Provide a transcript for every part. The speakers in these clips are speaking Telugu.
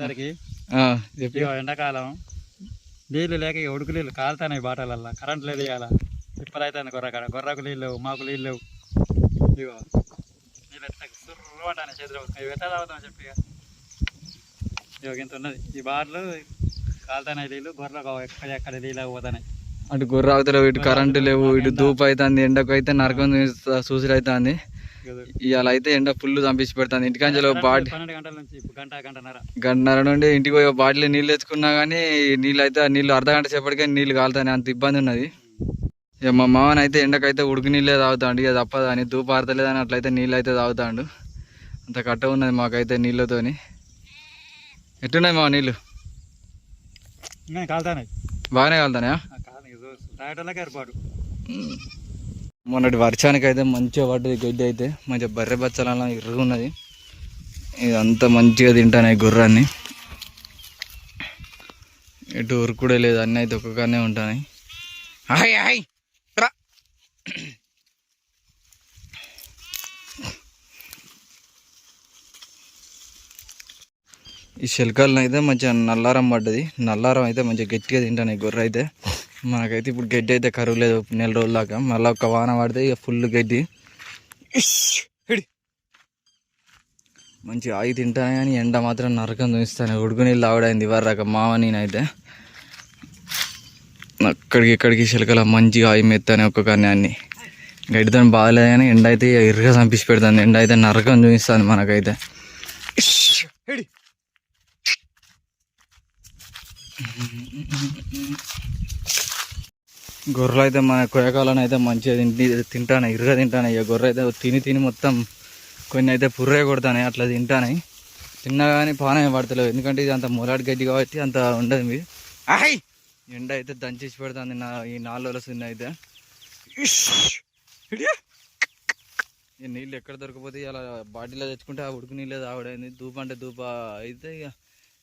చెప్పి. ఇగో ఎండాకాలం. నీళ్ళు లేక ఉడుకు నీళ్ళు కాలుతాయి బాటలల్లో. కరెంట్ లేదు ఇవాళ తిప్పలైతుంది గొర్రకాడ గొర్రకు నీళ్ళు లేవు మాకు నీళ్ళు లేవు. ఇగో నీళ్ళు ఎట్లా చేతిలో ఇవి ఎట్లా తాగుతాం చెప్పి ఇగో ఇంత ఉన్నది. ఈ బాటలు కాలుతాయి నీళ్ళు గొర్రెలకు ఎక్కడ ఎక్కడ నీళ్ళు పోతాయి అటు గుర్ర అవతల ఇటు కరెంటు లేవు ఇటు ధూపు అవుతుంది ఎండకు అయితే నరకం సూసులు అవుతుంది ఇవాళ అయితే ఎండ ఫుల్ చంపించి పెడుతుంది. ఇంటికాంచెలో బాటి పన్నెండు గంటల నుంచి ఇప్పుడు గంట గంటన్నర. నుండి ఇంటికి పోయి బాటిల్ నీళ్ళు తెచ్చుకున్నా కానీ నీళ్ళు అయితే నీళ్ళు అర్ధ గంట సేపటికే నీళ్ళు కాలుతాయి అంత ఇబ్బంది ఉన్నది. ఇక మా మామని అయితే ఎండకైతే ఉడుకు నీళ్ళే తాగుతాడు. ఇక తప్పదు అని ధూపు ఆడతలేదని అట్లయితే నీళ్ళు అయితే తాగుతాడు. అంత కట్ట ఉన్నది మాకైతే నీళ్ళతోని. ఎట్టున్నాయి మా నీళ్ళు? కాలుతాయి. బాగానే తాగటంలోకి ఏర్పాటు. మొన్నటి వర్షానికి అయితే మంచిగా పడ్డది గడ్డి అయితే. మంచిగా బర్రె బచ్చల ఇరుగున్నది ఇదంతా మంచిగా తింటాను గుర్రాన్ని. ఎటు ఉరుకుడే లేదు అన్నీ అయితే ఒక్కగానే ఉంటాయి. హాయ్ హాయ్ రా. ఈ శిల్కాలను అయితే మంచిగా నల్లారం పడ్డది. నల్లారం అయితే మంచిగా గట్టిగా తింటాను గుర్ర అయితే. మనకైతే ఇప్పుడు గడ్డి అయితే కరువు లేదు. నెల రోజుల దాకా మళ్ళీ ఒక వాన పడితే ఇక ఫుల్ గడ్డి. మంచి ఆగి తింటాను కానీ ఎండ మాత్రం నరకం చూపిస్తాను. ఉడుకు నీళ్ళు ఆవిడైంది ఇవ్వరాక మామ నేనైతే. అక్కడికి ఇక్కడికి చిలకల మంచిగా ఆయి మెత్తాను ఒక్కొక్కరిని అన్ని గడ్డితో బాగాలేదు కానీ ఎండ అయితే ఇక ఇరుగా చంపించి పెడుతుంది. ఎండ అయితే నరకం చూపిస్తుంది మనకైతే. ఇష్! గొర్రెలు అయితే మన కొయ్యకాలను అయితే మంచిగా తింటి తింటాను ఇరుగా తింటాను. ఇక గొర్రె అయితే తిని తిని మొత్తం కొన్ని అయితే పుర్రే కొడతాయి అట్లా తింటాను. తిన్నా కానీ పానే పడతలేవు. ఎందుకంటే ఇది అంత మొలాడి గడ్డి కాబట్టి అంత ఉండదు మీ ఆయ్ ఎండ అయితే దంచేసి పెడుతుంది నా ఈ నాలుగు అయితే. ఇష్! ఇడియా! ఈ నీళ్ళు ఎక్కడ దొరకపోతే ఇలా బాటిలో తెచ్చుకుంటే ఆ ఉడుకు నీళ్ళే తాగడైంది. ధూప అంటే ధూప అయితే ఇక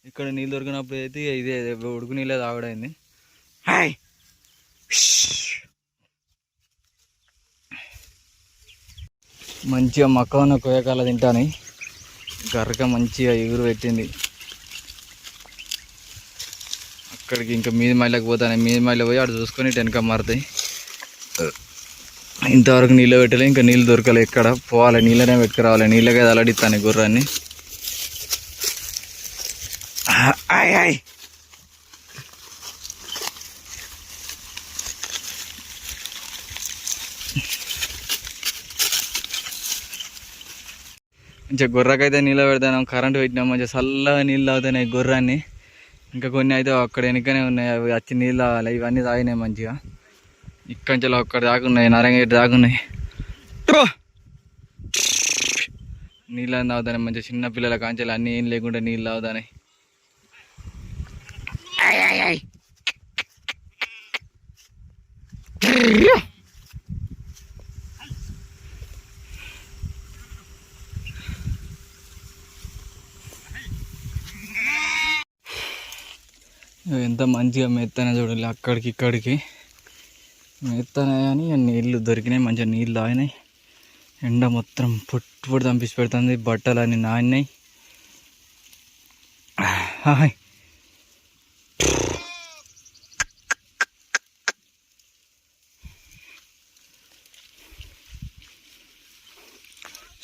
ఇక్కడ నీళ్ళు దొరికినప్పుడు అయితే ఇదే ఉడుకు నీళ్ళే తాగడైంది. హాయ్! మంచిగా మక్క ఉన్న కొయ్యకాల తింటాను. గరక మంచిగా ఎగురు పెట్టింది. అక్కడికి ఇంకా మీది మైలకు పోతాను. మీది మైలో పోయి అటు చూసుకొని వెనక మారుతాయి. ఇంతవరకు నీళ్ళు పెట్టలే ఇంకా నీళ్ళు దొరకలే ఎక్కడ? పోవాలి నీళ్ళనే పెట్టుకురావాలి. నీళ్ళకే అలడిస్తాను గుర్రాన్ని. ఆయ్ ఆయ్. మంచిగా గొర్రెకైతే నీళ్ళు పెడతాం కరెంట్ పెట్టినాం మంచిగా చల్లగా నీళ్ళు తాగుతున్నాయి గొర్రాన్ని. ఇంకా కొన్ని అయితే అక్కడ వెనుకనే ఉన్నాయి అవి వచ్చి నీళ్ళు తాగాలి ఇవన్నీ తాగినాయి మంచిగా. ఇక్కడి నుంచి అక్కడ దాకున్నాయి నారాయణగిరి దాకున్నాయి నీళ్ళు అని తాగుతాయి మంచిగా చిన్న పిల్లల కాంచెలు అన్నీ ఏం లేకుండా నీళ్ళు తాగుతాయి ఎంత మంచిగా మెత్తనే చూడాలి అక్కడికి ఇక్కడికి. మెత్తన కానీ నీళ్ళు దొరికినాయి మంచిగా నీళ్ళు తాగినాయి. ఎండ మొత్తం పొట్టు పొట్టు తంపిసి పెడుతుంది బట్టలు అన్నీ నానినాయి. హాయ్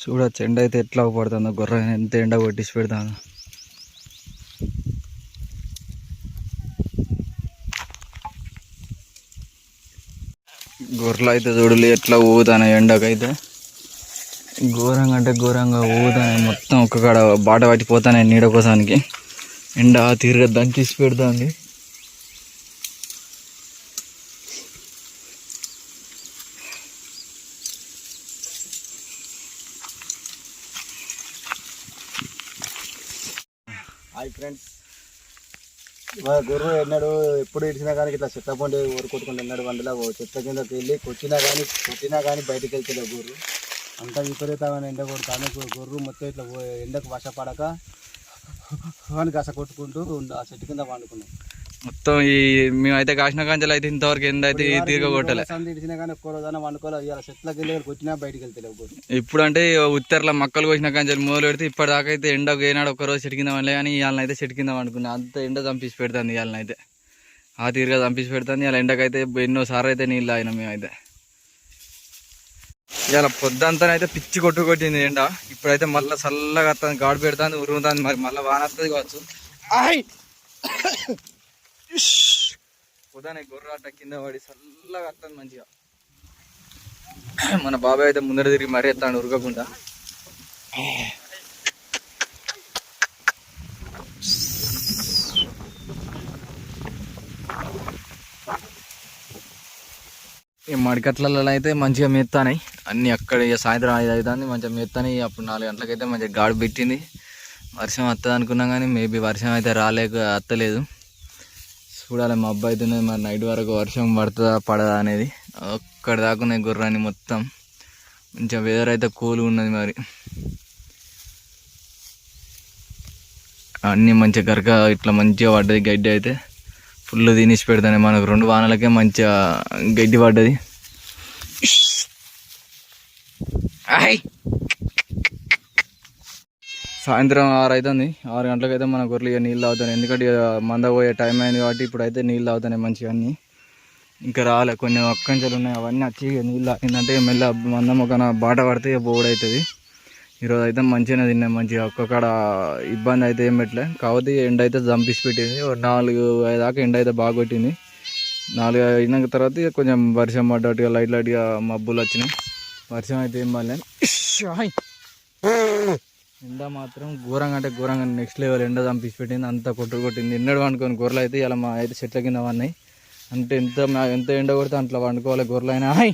చూడచ్చు ఎండ అయితే ఎట్లా పడుతుందో గొర్రె ఎంత ఎండ కొట్టించి పెడతాను గొర్రెలు అయితే చూడలే ఎట్లా ఊగుతాను ఎండకైతే. ఘోరంగా అంటే ఘోరంగా ఊగుతాయి మొత్తం ఒక్కకాడ బాట పట్టిపోతాను నీడ కోసానికి. ఎండ తీరుగా దంచేసి పెడుతుంది. Hi friends. మా గుర్రు ఎన్నాడు ఎప్పుడు ఇడిచినా కానీ ఇట్లా చెత్త పండు ఊరుకొట్టుకుంటూ ఉన్నాడు ఎన్నడు వండలా చెత్త కిందకి వెళ్ళి కొచ్చినా కానీ కొట్టినా కానీ బయటికి వెళ్తలేదు గుర్రు. అంత విపరీతమైన ఎండ కొడుతాను గొర్రు మొత్తం ఇట్లా ఎండకు వశపడక వానికి అస కొట్టుకుంటూ ఆ చెట్టు కింద పండుకున్నాం. మొత్తం ఈ మేమైతే కాసిన కాంచెలు అయితే ఇంతవరకు ఎండ అయితే తీరగ కొట్టలే. ఇప్పుడు అంటే ఉత్తర్ల మక్కలు కోసిన కాంచెలు మొదలు పెడితే ఇప్పటిదాకా అయితే ఎండకు ఏనాడు ఒక్క రోజు చెట్టు కింద వండలే కానీ ఇవాళ అయితే చెట్టు కింద వండుకున్నా. అంత ఎండ చంపేసి పెడుతుంది ఇవాళ అయితే. ఆ తీరుగా చంపేసి పెడుతుంది. ఇవాళ ఎండకైతే ఎన్నో సార్లు అయితే నీళ్ళు తాగినాం మేమైతే. ఇవాళ పొద్దంతా పిచ్చి కొట్టు కొట్టింది ఎండ. ఇప్పుడైతే మళ్ళీ చల్లగా వస్తుంది గాడు పెడుతుంది ఉరుగుతుంది మరి మళ్ళీ వాన వస్తుంది కావచ్చు. పొద్దున గొర్రాట కింద పడి చల్లగా వస్తుంది మంచిగా. మన బాబాయ్ అయితే ముందర తిరిగి మరీ ఎత్తాడు ఉరకకుండా. ఈ మడికట్లలో అయితే మంచిగా మెత్తానాయి అన్ని అక్కడ ఇక సాయంత్రం ఐదు అవుతుంది మంచిగా మెత్తాయి అప్పుడు నాలుగు గంటలకైతే మంచిగా గాడు పెట్టింది. వర్షం వస్తుంది అనుకున్నాం కానీ మేబీ వర్షం అయితే రాలేక వస్తలేదు చూడాలి. మా అబ్బాయి మరి నైట్ వరకు వర్షం పడుతుందా పడదా అనేది. అక్కడ దాకున్నాయి గుర్రాన్ని మొత్తం. మంచిగా వెదర్ అయితే కూల్గా ఉన్నది మరి. అన్నీ మంచిగా గరక ఇట్లా మంచిగా పడ్డది గడ్డి అయితే. ఫుల్ తినేసి పెడతానే. మనకు రెండు వానలకే మంచిగా గడ్డి పడ్డది. ఆయ్ సాయంత్రం ఆరు అవుతుంది ఆరు గంటలకైతే మన గొర్రెలు ఇక నీళ్ళు తాగుతాయి ఎందుకంటే ఇక మంద పోయే టైం అయింది కాబట్టి ఇప్పుడు అయితే నీళ్ళు తాగుతున్నాయి మంచిగా అన్నీ. ఇంకా రాలే కొన్ని ఒక్కంచెలు ఉన్నాయి అవన్నీ వచ్చి ఇక నీళ్ళు తాగిందంటే మెల్ల మందం మొక్కన బాట పడితే ఇక బోర్డు అవుతుంది ఈరోజు అయితే మంచిగానే తిన్నాం మంచిగా ఒక్కొక్కడ ఇబ్బంది అయితే ఏం పెట్టలే. కాకపోతే ఎండ అయితే చంపిసి పెట్టింది. నాలుగు దాకా ఎండ అయితే బాగా కొట్టింది. నాలుగు అయినాక తర్వాత కొంచెం వర్షం పడ్డట్టుగా లైట్ లైట్గా మబ్బులు వచ్చినాయి. వర్షం అయితే ఏం పడలేదు ఎండ మాత్రం ఘోరంగా అంటే ఘోరంగా నెక్స్ట్ లెవెల్ ఎండ చంపించి పెట్టింది. అంత కొట్టు కొట్టింది. ఎన్నడు వండుకొని గొర్రెలు అయితే ఇలా మా అయితే చెట్ల కింద పడినాయి. అంటే ఎంత ఎంత ఎండ కొడితే అట్లా వండుకోవాలి గొర్రెలు అయినా. హాయ్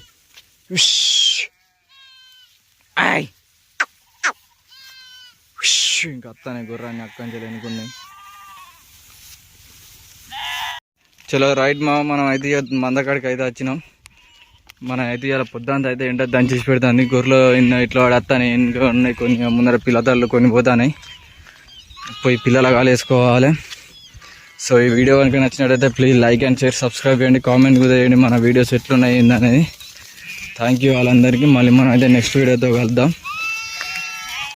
ఆయ్. ఇంకా అత్తానే గుర్రాన్ని అక్కంచెలు ఎన్నుకున్నాయి చలో రైట్ మా మనం అయితే మందకాడికి అయితే వచ్చినాం. మన అయితే ఇలా పొద్దుంత అయితే ఎండ దంచేసి పెడుతుంది. గొర్రెలు ఇన్న ఇట్లా పడతాయి ఇంకా ఉన్నాయి కొన్ని ముందర పిల్లతలు కొన్ని పోతాయి పోయి పిల్లల వేసుకోవాలి. సో ఈ వీడియో కనుక నచ్చినట్టయితే please like and share subscribe చేయండి కామెంట్ కూడా చేయండి. మన వీడియోస్ ఎట్లున్నాయి ఏందనేది. థ్యాంక్ యూ వాళ్ళందరికీ మళ్ళీ మనం అయితే నెక్స్ట్ వీడియోతో కలుద్దాం.